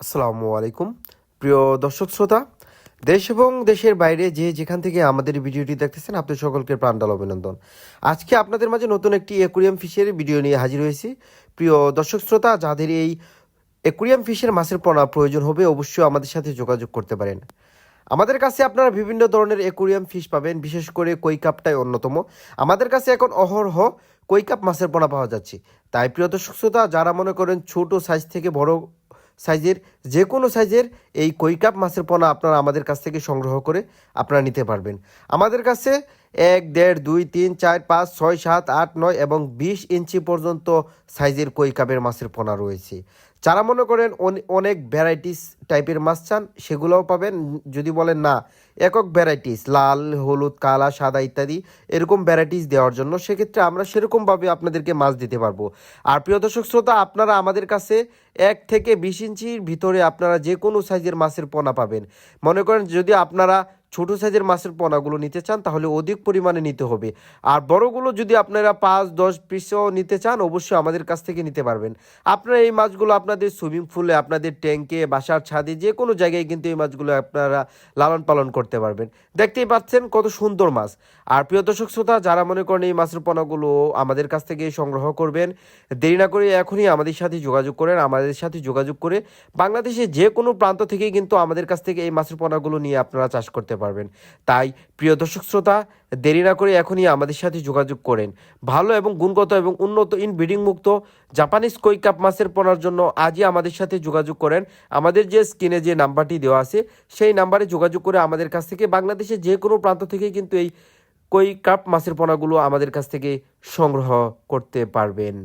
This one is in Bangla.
আসসালামু আলাইকুম। প্রিয় দর্শক শ্রোতা, দেশ এবং দেশের বাইরে যে যেখান থেকে আমাদের ভিডিওটি দেখতেছেন আপনাদের সকলকে প্রাণডাল অভিনন্দন। আজকে আপনাদের মাঝে নতুন একটি অ্যাকুরিয়াম ফিশের ভিডিও নিয়ে হাজির হয়েছি। প্রিয় দর্শক শ্রোতা, যাদের এই অ্যাকুরিয়াম ফিশের মাছের পোনা প্রয়োজন হবে, অবশ্যই আমাদের সাথে যোগাযোগ করতে পারেন। আমাদের কাছে আপনারা বিভিন্ন ধরনের অ্যাকুরিয়াম ফিশ পাবেন, বিশেষ করে কই কাপটাই অন্যতম। আমাদের কাছে এখন অহরহ কই কাপ মাছের পোনা পাওয়া যাচ্ছে। তাই প্রিয় দর্শক শ্রোতা, যারা মনে করেন ছোট সাইজ থেকে বড় সাইজের যে কোনো সাইজের এই কৈকাপ মাছের পোনা আপনারা আমাদের কাছ থেকে সংগ্রহ করে আপনারা নিতে পারবেন। আমাদের কাছে এক, দেড়, দুই, তিন, চার, পাঁচ, ছয়, সাত, আট, নয় এবং বিশ ইঞ্চি পর্যন্ত সাইজের কই কাপের মাছের পোনা রয়েছে। যারা মনে করেন অনেক ভ্যারাইটিস টাইপের মাছ চান, সেগুলোও পাবেন। যদি বলেন না, একক ভ্যারাইটিস লাল, হলুদ, কালা, সাদা ইত্যাদি এরকম ভ্যারাইটিস দেওয়ার জন্য সেক্ষেত্রে আমরা সেরকমভাবে আপনাদেরকে মাছ দিতে পারব। আর প্রিয় দর্শক শ্রোতা, আপনারা আমাদের কাছে এক থেকে বিশ ইঞ্চির ভিতরে আপনারা যে কোনো সাইজের মাছের পোনা পাবেন। মনে করেন যদি আপনারা ছোট সাইজের মাছের পোনাগুলো নিতে চান, তাহলে অধিক পরিমাণে নিতে হবে। আর বড়গুলো যদি আপনারা পাঁচ, দশ পিসও নিতে চান, অবশ্যই আমাদের কাছ থেকে নিতে পারবেন। আপনারা এই মাছগুলো আপনাদের সুইমিং পুলে, আপনাদের ট্যাঙ্কে, বাসার ছাদে, যে কোনো জায়গায় কিন্তু এই মাছগুলো আপনারা লালন পালন করতে পারবেন। দেখতেই পাচ্ছেন কত সুন্দর মাছ। আর প্রিয় দর্শক শ্রোতা, যারা মনে করেন এই মাছের পোনাগুলো আমাদের কাছ থেকে সংগ্রহ করবেন, দেরি না করে এখনই আমাদের সাথে যোগাযোগ করেন। আমাদের সাথে যোগাযোগ করে বাংলাদেশের যে কোনো প্রান্ত থেকেই কিন্তু আমাদের কাছ থেকে এই মাছের পোনাগুলো নিয়ে আপনারা চাষ করতে পারবেন। তাই প্রিয় দর্শক শ্রোতা, দেরি না করে এখনই আমাদের সাথে যোগাযোগ করেন। ভালো এবং গুণগত এবং উন্নত ইন ইনব্রিডিং মুক্ত জাপানিজ কই কাপ মাছের পোনার জন্য আজই আমাদের সাথে যোগাযোগ করেন। আমাদের যে স্ক্রিনে যে নাম্বারটি দেওয়া আছে, সেই নাম্বারে যোগাযোগ করে আমাদের কাছ থেকে বাংলাদেশের যে কোনো প্রান্ত থেকেই কিন্তু এই কই কাপ মাছের পোনাগুলো আমাদের কাছ থেকে সংগ্রহ করতে পারবেন।